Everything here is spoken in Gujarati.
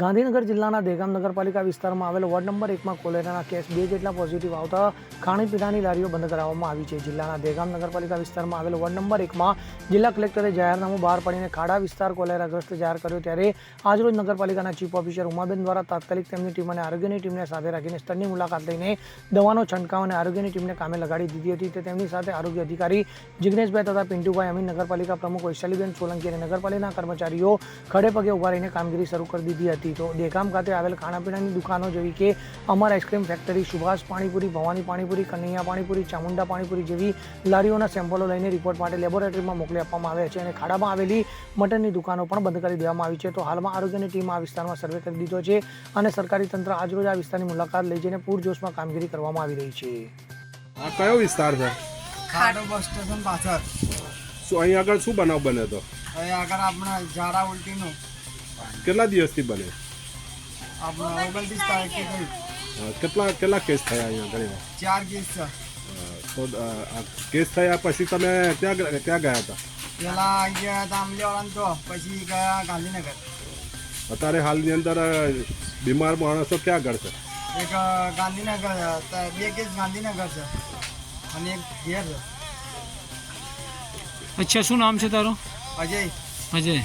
ગાંધીનગર જિલ્લાના દેગામ નગરપાલિકા વિસ્તારમાં આવેલ વોર્ડ નંબર એકમાં કોલેરાના કેસ બે જેટલા પોઝિટિવ આવતા ખાણીપીણાની લારીઓ બંધ કરાવવામાં આવી છે. જિલ્લાના દેગામ નગરપાલિકા વિસ્તારમાં આવેલ વોર્ડ નંબર એકમાં જિલ્લા કલેક્ટરે જાહેરનામું બહાર પાડીને ખાડા વિસ્તાર કોલેરાગ્રસ્ત જાહેર કર્યો ત્યારે આજરોજ નગરપાલિકાના ચીફ ઓફિસર ઉમાબેન દ્વારા તાત્કાલિક તેમની ટીમ અને આરોગ્યની ટીમને સાથે રાખીને સ્થળની મુલાકાત લઈને દવાનો છંટકાવ અને આરોગ્યની ટીમને કામે લગાડી દીધી હતી. તે તેમની સાથે આરોગ્ય અધિકારી જિગ્નેશભાઈ તથા પિન્ટુભાઈ અમીન, નગરપાલિકા પ્રમુખ વૈશાલીબેન સોલંકી અને નગરપાલિકાના કર્મચારીઓ ખડે પગે ઊભા રહીને કામગીરી શરૂ કરી દીધી હતી. તો દેગામ ખાતે આવેલ ખાણાપીણાની દુકાનો જેવી કે Amar ice cream factory Subhash Panipuri Bhavani Panipuri Kanaiya Panipuri Chamunda Panipuri જેવી લારીઓના સેમ્પલો લઈને રિપોર્ટ માટે લેબોરેટરીમાં મોકલી આપવામાં આવ્યા છે. અને ખાડામાં આવેલી મટનની દુકાનો પણ બંધ કરી દેવામાં આવી છે. તો હાલમાં આરોગ્યની ટીમ આ વિસ્તારમાં સર્વે કરી દીધો છે અને સરકારી તંત્ર આજરોજ આ વિસ્તારની મુલાકાત લઈ જઈને પૂરજોશમાં કામગીરી કરવામાં આવી રહી છે. આ કયો વિસ્તાર છે? ખાડો બસ સ્ટેશન પાછળ. શું અહીં આગળ શું બનાવ બન્યો હતો? અહીં આગળ આપણે ઝાડા ઉલટીનું કેટલા દિવસથી બને? કેટલા કેટલા કેસ થયા અહીંયા ઘણી? ચાર કેસ છે. તો કેસ થયા પછી તમે ક્યાં ગ- ક્યાં ગયા હતા? પેલા ગયા હતા અમલેવાળા તો પછી ગયા ગાંધીનગર. અત્યારે હાલની અંદર બીમાર માણસો ક્યાં આગળ છે? એક ગાંધીનગર બે કેસ ગાંધીનગર છે. અને એક ઘેર છે. અચ્છા શું નામ છે તારું? અજય. અજય.